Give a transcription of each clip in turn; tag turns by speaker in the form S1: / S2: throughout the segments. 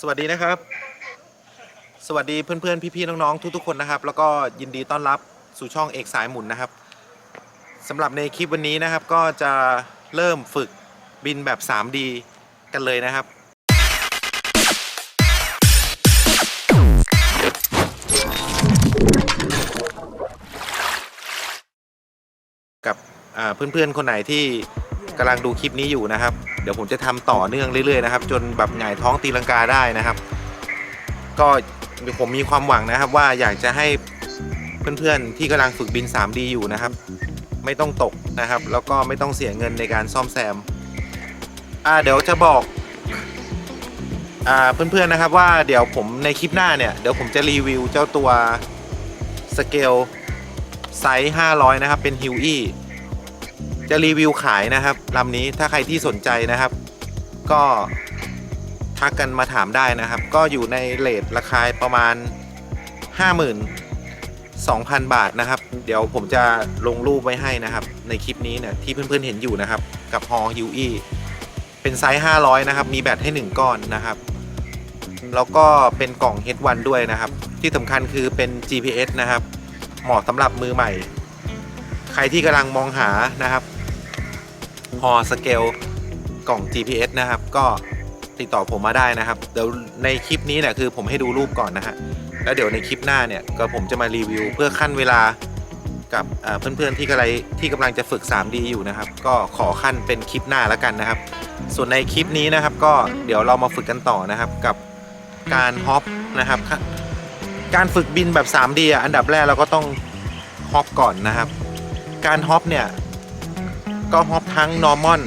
S1: สวัสดีนะครับ สวัสดีเพื่อนๆพี่ๆน้องๆทุกๆคนนะครับ แล้วก็ยินดีต้อนรับสู่ช่องเอกสายหมุนนะครับสำหรับในคลิปวันนี้นะครับ ก็จะเริ่มฝึกบินแบบ 3D กันเลยนะครับกับอ่าเพื่อนๆ คนไหนที่ กำลังดูคลิปนี้อยู่นะครับ เดี๋ยวผมจะทำต่อเนื่องเรื่อยๆนะครับ จนแบบหงายท้องตีลังกาได้นะครับ ก็ผมมีความหวังนะครับ ว่าอยากจะให้เพื่อนๆที่กำลังฝึกบิน 3D อยู่นะครับ ไม่ต้องตกนะครับ แล้วก็ไม่ต้องเสียเงินในการซ่อมแซม อ่าเดี๋ยวจะบอกอ่าเพื่อนๆนะครับว่าเดี๋ยวผมในคลิปหน้าเนี่ยเดี๋ยวผมจะรีวิวเจ้าตัวสเกลไซส์500 นะครับ เป็นฮิวอี้ จะรีวิวขายนะครับลำนี้ถ้าใครที่สนใจนะครับ ก็ทักกันมาถามได้นะครับ ก็อยู่ในเลทราคาประมาณ 52,000 บาทนะครับ เดี๋ยวผมจะลงรูปไว้ให้นะครับ ในคลิปนี้เนี่ยที่เพื่อนๆเห็นอยู่นะครับ กับฮอฮิวอี้เป็นไซส์ 500 นะครับ มีแบตให้ 1 ก้อนนะครับ แล้วก็เป็นกล่อง H1 ด้วยนะครับ ที่สำคัญคือเป็น GPS นะครับ เหมาะสำหรับมือใหม่ ใครที่กำลังมองหานะครับ ฮอสเกลกล่อง GPS นะครับ ก็ติดต่อผมมาได้นะครับ เดี๋ยวในคลิปนี้เนี่ยคือผมให้ดูรูปก่อนนะฮะ แล้วเดี๋ยวในคลิปหน้าเนี่ยก็ผมจะมารีวิวเพื่อขั้นเวลากับเพื่อนๆที่กำลังที่กำลังจะฝึก 3D อยู่นะครับ ก็ขอขั้นเป็นคลิปหน้าแล้วกันนะครับ ส่วนในคลิปนี้นะครับ ก็เดี๋ยวเรามาฝึกกันต่อนะครับกับการฮอปนะครับ การฝึกบินแบบ 3D อันดับแรกเราก็ต้องฮอปก่อนนะครับ การฮอปเนี่ย ก็ฮอปทั้ง normal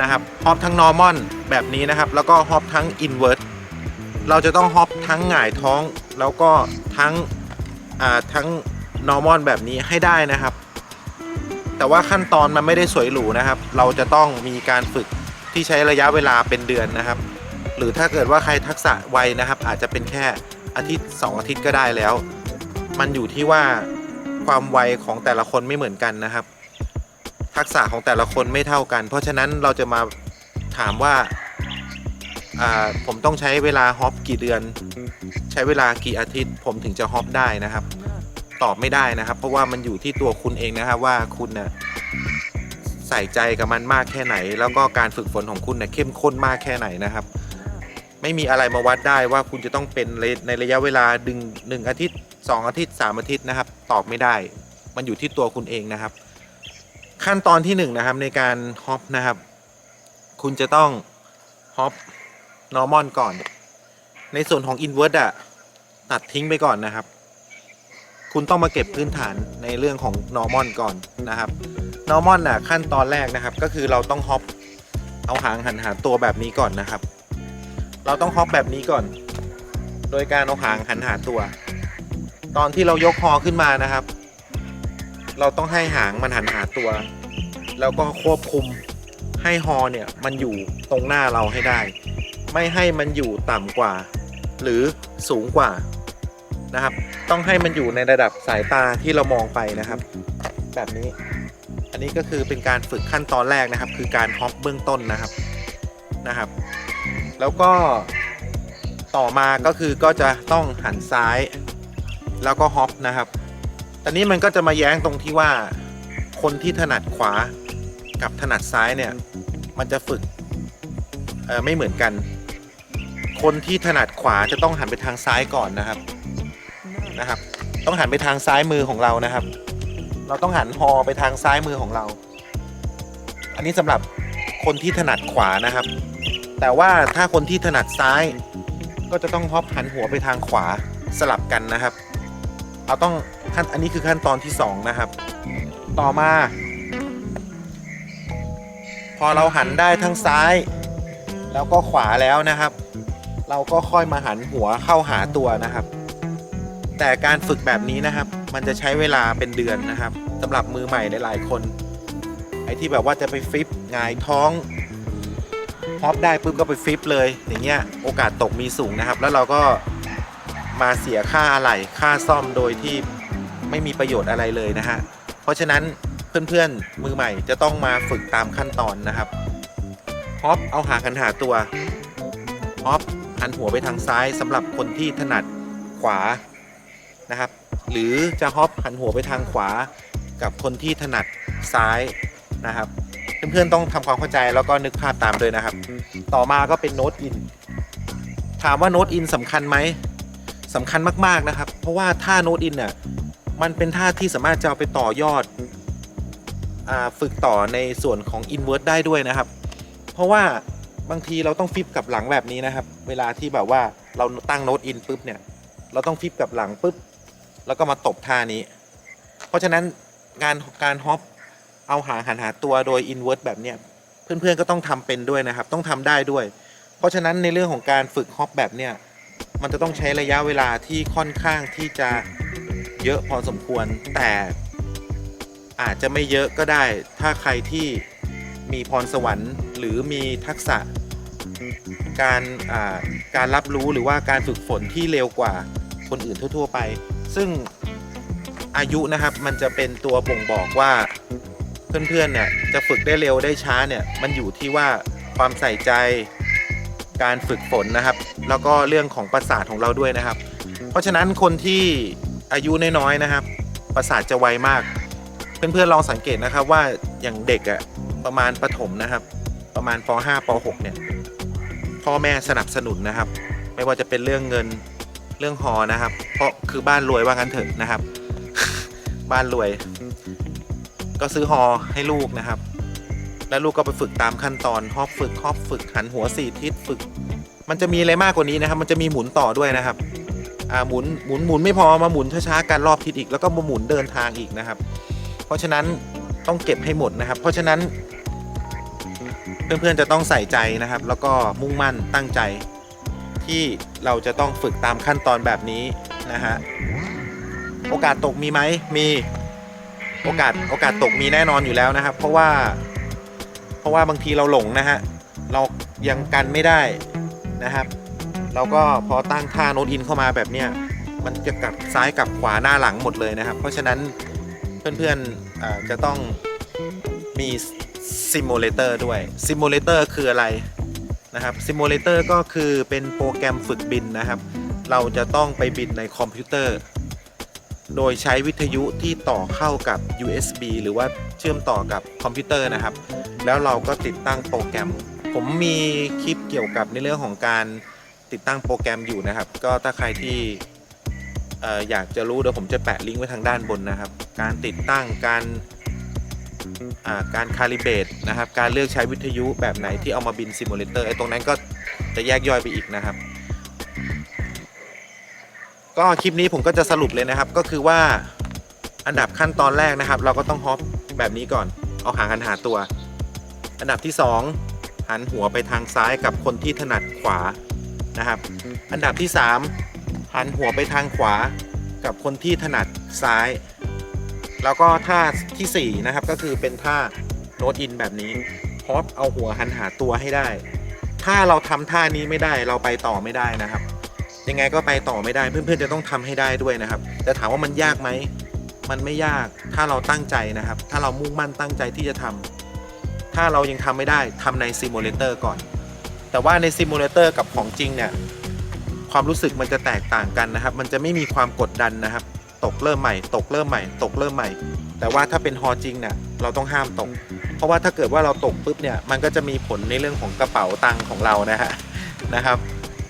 S1: นะครับฮอปทั้ง normal แบบนี้นะครับ แล้วก็ฮอปทั้ง invert เราจะต้องฮอปทั้งหงายท้องแล้วก็ทั้งอ่าทั้ง normal แบบนี้ให้ได้นะครับ แต่ว่าขั้นตอนมันไม่ได้สวยหรูนะครับ เราจะต้องมีการฝึกที่ใช้ระยะเวลาเป็นเดือนนะครับ หรือถ้าเกิดว่าใครทักษะไวนะครับ อาจจะเป็นแค่อาทิตย์ 2 อาทิตย์ก็ได้แล้ว มันอยู่ที่ว่าความไวของแต่ละคนไม่เหมือนกันนะครับ ทักษะของแต่ละคนไม่เท่ากัน เพราะฉะนั้นเราจะมาถามว่าผมต้องใช้เวลาฮอปกี่เดือน ใช้เวลากี่อาทิตย์ ผมถึงจะฮอปได้นะครับ ตอบไม่ได้นะครับ เพราะว่ามันอยู่ที่ตัวคุณเองนะครับว่าคุณน่ะใส่ใจกับมันมากแค่ไหน แล้วก็การฝึกฝนของคุณเน่ะเข้มข้นมากแค่ไหนนะครับ ไม่มีอะไรมาวัดได้ว่าคุณจะต้องเป็นในระยะเวลาดึงหนึ่งอาทิตย์ 2 อาทิตย์ 3 อาทิตย์นะครับ ตอบไม่ได้ มันอยู่ที่ตัวคุณเองนะครับ ขั้นตอนที่1นงนะครับในการฮอปนะครับ คุณจะต้องฮอป normal ก่อน ในส่วนของ invert อะตัดทิ้งไปก่อนนะครับ คุณต้องมาเก็บพื้นฐานในเรื่องของ normal ก่อนนะครับ normal น่ะขั้นตอนแรกนะครับ ก็คือเราต้องฮอปเอาหางหันหาตัวแบบนี้ก่อนนะครับ เราต้องฮอปแบบนี้ก่อน โดยการเอาหางหันหาตัว ตอนที่เรายกฮอขึ้นมานะครับ เราต้องให้หางมันหันหาตัว แล้วก็ควบคุมให้ฮอเนี่ยมันอยู่ตรงหน้าเราให้ได้ ไม่ให้มันอยู่ต่ำกว่า หรือสูงกว่านะครับ ต้องให้มันอยู่ในระดับสายตาที่เรามองไปนะครับ แบบนี้ อันนี้ก็คือเป็นการฝึกขั้นตอนแรกนะครับ คือการฮอปเบื้องต้นนะครับนะครับ แล้วก็ต่อมาก็คือก็จะต้องหันซ้าย แล้วก็ฮอปนะครับตอนนี้มันก็จะมาแย้งตรงที่ว่าคนที่ถนัดขวา กับถนัดซ้ายเนี่ย มันจะฝึกไม่เหมือนกัน คนที่ถนัดขวาจะต้องหันไปทางซ้ายก่อนนะครับนะครับ ต้องหันไปทางซ้ายมือของเรานะครับ เราต้องหันฮอไปทางซ้ายมือของเรา อันนี้สำหรับคนที่ถนัดขวานะครับ แต่ว่าถ้าคนที่ถนัดซ้ายก็จะต้องฮอปหันหัวไปทางขวาสลับกันนะครับเราต้องขั้นอันนี้คือขั้นตอนที่ 2 นะครับ ต่อมา พอเราหันได้ทั้งซ้าย แล้วก็ขวาแล้วนะครับ เราก็ค่อยมาหันหัวเข้าหาตัวนะครับ แต่การฝึกแบบนี้นะครับ มันจะใช้เวลาเป็นเดือนนะครับสำหรับมือใหม่หลายๆ คน ไอ้ที่แบบว่าจะไปฟลิปหงายท้องฮอปได้ปุ๊บก็ไปฟลิปเลย อย่างเงี้ยโอกาสตกมีสูงนะครับ แล้วเราก็มาเสียค่าอะไหล่ค่าซ่อมโดยที่ไม่มีประโยชน์อะไรเลยนะฮะเพราะฉะนั้น เพื่อนๆ มือใหม่จะต้องมาฝึกตามขั้นตอนนะครับฮอปเอาหางหันหาตัวฮอปหันหัวไปทางซ้ายสำหรับคนที่ถนัดขวานะครับ หรือจะฮอปหันหัวไปทางขวา กับคนที่ถนัดซ้ายนะครับ เพื่อนๆต้องทำความเข้าใจแล้วก็นึกภาพตามด้วยนะครับ ต่อมาก็เป็นโน้ตอินถามว่าโน้ตอินสำคัญไหมสำคัญมากๆนะครับ เพราะว่าท่าโน้ตอินน่ะมันเป็นท่าที่สามารถจะเอาไปต่อยอด ฝึกต่อในส่วนของอินเว r ร์ได้ด้วยนะครับ เพราะว่าบางทีเราต้องฟิปกับหลังแบบนี้นะครับ เวลาที่แบบว่าเราตั้งโน้ตอินปุ๊บเนี่ย เราต้องฟิปกับหลังปุ๊บ แล้วก็มาตบท่านี้ เพราะฉะนั้นงานการฮอปเอาหางหันหาตัวโดยอินเว r ร์สแบบเนี้ยเพื่อนๆก็ต้องทำเป็นด้วยนะครับ ต้องทำได้ด้วย เพราะฉะนั้นในเรื่องของการฝึกฮอปแบบเนี้ยมันจะต้องใช้ระยะเวลาที่ค่อนข้างที่จะเยอะพอสมควรแต่ อาจจะไม่เยอะก็ได้ ถ้าใครที่มีพรสวรรค์หรือมีทักษะการการรับรู้หรือว่าการฝึกฝนที่เร็วกว่าคนอื่นทั่ว ๆ ไป ซึ่งอายุนะครับมันจะเป็นตัวบ่งบอกว่าเพื่อนๆเนี่ยจะฝึกได้เร็วได้ช้าเนี่ยมันอยู่ที่ว่าความใส่ใจการฝึกฝนนะครับ แล้วก็เรื่องของประสาทของเราด้วยนะครับ เพราะฉะนั้นคนที่อายุน้อยๆนะครับ ประสาทจะไวมาก เพื่อนๆลองสังเกตนะครับว่าอย่างเด็กอะประมาณประถมนะครับ ประมาณป .5 ป .6 เนี่ยพ่อแม่สนับสนุนนะครับ ไม่ว่าจะเป็นเรื่องเงินเรื่องหอนะครับ เพราะคือบ้านรวยว่างั้นเถอะนะครับ บ้านรวย ก็ซื้อหอให้ลูกนะครับ แล้วลูกก็ไปฝึกตามขั้นตอนฮอบฝึกฮอบฝึกหันหัวสี่ทิศฝึก มันจะมีอะไรมากกว่านี้นะครับ มันจะมีหมุนต่อด้วยนะครับอ่าหมุนหมุนหมุนไม่พอมาหมุนช้าๆกันรอบทิศอีกแล้วก็มาหมุนเดินทางอีกนะครับ เพราะฉะนั้นต้องเก็บให้หมดนะครับ เพราะฉะนั้น เพื่อนๆจะต้องใส่ใจนะครับ แล้วก็มุ่งมั่นตั้งใจ ที่เราจะต้องฝึกตามขั้นตอนแบบนี้นะฮะโอกาสตกมีไหมมีโอกาสโอกาสตกมีแน่นอนอยู่แล้วนะครับ เพราะว่าเพราะว่าบางทีเราหลงนะฮะเรายังกันไม่ได้นะครับ เราก็พอตั้งท่าโน้ตอินเข้ามาแบบเนี้ยมันจะกลับซ้ายกลับขวาหน้าหลังหมดเลยนะครับ เพราะฉะนั้น เพื่อนๆอ่าจะต้องมีซิมูเลเตอร์ด้วยซิมูเลเตอร์คืออะไรนะครับซิมูเลเตอร์ก็คือเป็นโปรแกรมฝึกบินนะครับ เราจะต้องไปบินในคอมพิวเตอร์ โดยใช้วิทยุที่ต่อเข้ากับ USB หรือว่าเชื่อมต่อกับคอมพิวเตอร์นะครับ แล้วเราก็ติดตั้งโปรแกรม ผมมีคลิปเกี่ยวกับในเรื่องของการติดตั้งโปรแกรมอยู่นะครับ ก็ถ้าใครที่อยากจะรู้เดี๋ยวผมจะแปะลิงก์ไว้ทางด้านบนนะครับ การติดตั้งการการคาลิเบตนะครับ การเลือกใช้วิทยุแบบไหนที่เอามาบินซิมูเลเตอร์ไอ้ตรงนั้นก็จะแยกย่อยไปอีกนะครับ ก็คลิปนี้ผมก็จะสรุปเลยนะครับ ก็คือว่าอันดับขั้นตอนแรกนะครับ เราก็ต้องฮอปแบบนี้ก่อน เอาหางหันหาตัว อันดับที่ 2 หันหัวไปทางซ้ายกับคนที่ถนัดขวานะครับ อันดับที่ 3 หันหัวไปทางขวากับคนที่ถนัดซ้าย แล้วก็ท่าทีสี่ 4 นะครับ ก็คือเป็นท่าโน้ตอินแบบนี้ฮอปเอาหัวหันหาตัวให้ได้ ถ้าเราทำท่านี้ไม่ได้เราไปต่อไม่ได้นะครับ ยังไงก็ไปต่อไม่ได้เพื่อนๆจะต้องทำให้ได้ด้วยนะครับ แต่ถามว่ามันยากไหมมันไม่ยากถ้าเราตั้งใจนะครับ ถ้าเรามุ่งมั่นตั้งใจที่จะทำถ้าเรายังทำไม่ได้ทำในซิมูเลเตอร์ก่อน แต่ว่าในซิมูเลเตอร์กับของจริงเนี่ยความรู้สึกมันจะแตกต่างกันนะครับ มันจะไม่มีความกดดันนะครับ ตกเริ่มใหม่ ตกเริ่มใหม่ ตกเริ่มใหม่ แต่ว่าถ้าเป็นฮอจริงเนี่ยเราต้องห้ามตก เพราะว่าถ้าเกิดว่าเราตกปุ๊บเนี่ยมันก็จะมีผลในเรื่องของกระเป๋าตังค์ของเรานะฮะนะครับ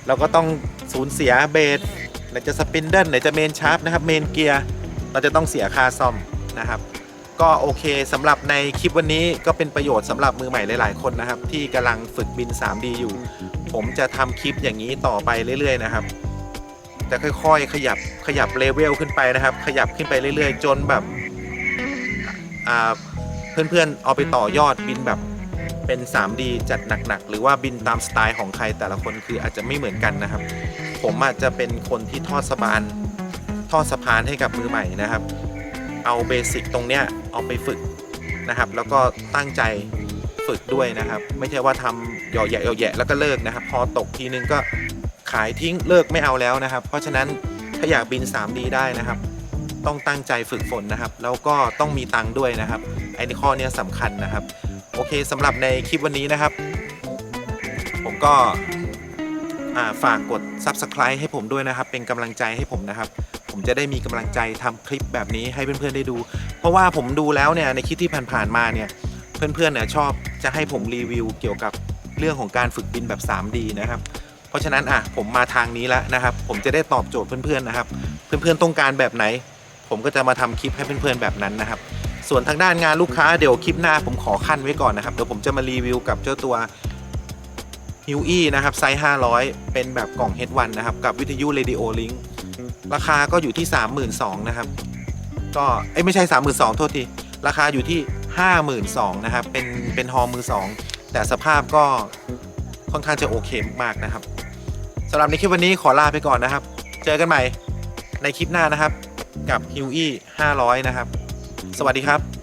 S1: เราก็ต้องสูญเสียเบสไหนจะสปินเดิลไหนจะเมนชาร์ปนะครับเมนเกียร์เราจะต้องเสียค่าซ่อมนะครับก็โอเคสำหรับในคลิปวันนี้ก็เป็นประโยชน์สำหรับมือใหม่หลาย ๆ คนนะครับ ที่กำลังฝึกบิน 3D อยู่ ผมจะทำคลิปอย่างนี้ต่อไปเรื่อย ๆ นะครับ จะค่อยๆ ขยับขยับเลเวลขึ้นไปนะครับ ขยับขึ้นไปเรื่อยๆ จนแบบเพื่อนๆ เอาไปต่อยอดบินแบบเป็น 3D จัดหนักๆ หรือว่าบินตามสไตล์ของใครแต่ละคนคืออาจจะไม่เหมือนกันนะครับ ผมอาจจะเป็นคนที่ทอดสะพานทอดสะพานให้กับมือใหม่นะครับ เอาเบสิกตรงเนี้ยเอาไปฝึกนะครับ แล้วก็ตั้งใจฝึกด้วยนะครับ ไม่ใช่ว่าทำหย่อแยะหย่อแยะแล้วก็เลิกนะครับ พอตกทีนึงก็ ขายทิ้งเลิกไม่เอาแล้วนะครับ เพราะฉะนั้นถ้าอยากบิน 3D ได้นะครับ ต้องตั้งใจฝึกฝนนะครับ แล้วก็ต้องมีตังค์ด้วยนะครับไอ้ในข้อเนี้ยสำคัญนะครับ โอเคสำหรับในคลิปวันนี้นะครับ ผมก็ฝากกด Subscribe ให้ผมด้วยนะครับ เป็นกำลังใจให้ผมนะครับ ผมจะได้มีกำลังใจทำคลิปแบบนี้ให้เพื่อนๆได้ดู เพราะว่าผมดูแล้วเนี่ยในคลิปที่ผ่านๆมาเนี่ยเพื่อนๆเนี่ยชอบจะให้ผมรีวิวเกี่ยวกับเรื่องของการฝึกบินแบบ 3D นะครับ เพราะฉะนั้นอะผมมาทางนี้แล้วนะครับ ผมจะได้ตอบโจทย์เพื่อนๆนะครับ เพื่อนๆต้องการแบบไหน ผมก็จะมาทำคลิปให้เพื่อนๆแบบนั้นนะครับ ส่วนทางด้านงานลูกค้าเดี๋ยวคลิปหน้าผมขอขั้นไว้ก่อนนะครับเดี๋ยวผมจะมารีวิวกับเจ้าตัวฮิวอี้นะครับไซส์500 เป็นแบบกล่อง H1 นะครับ กับวิทยุ Radio Link ราคาก็อยู่ที่ 32,000นะครับ ก็เอ้ไม่ใช่ 32,000โทษที ราคาอยู่ที่ 52,000นะครับ เป็นเป็นฮอมือสองแต่สภาพก็ค่อนข้างจะโอเคมากนะครับ สำหรับในคลิปวันนี้ขอลาไปก่อนนะครับ เจอกันใหม่ในคลิปหน้านะครับ กับฮิวอี้500 นะครับ สวัสดีครับ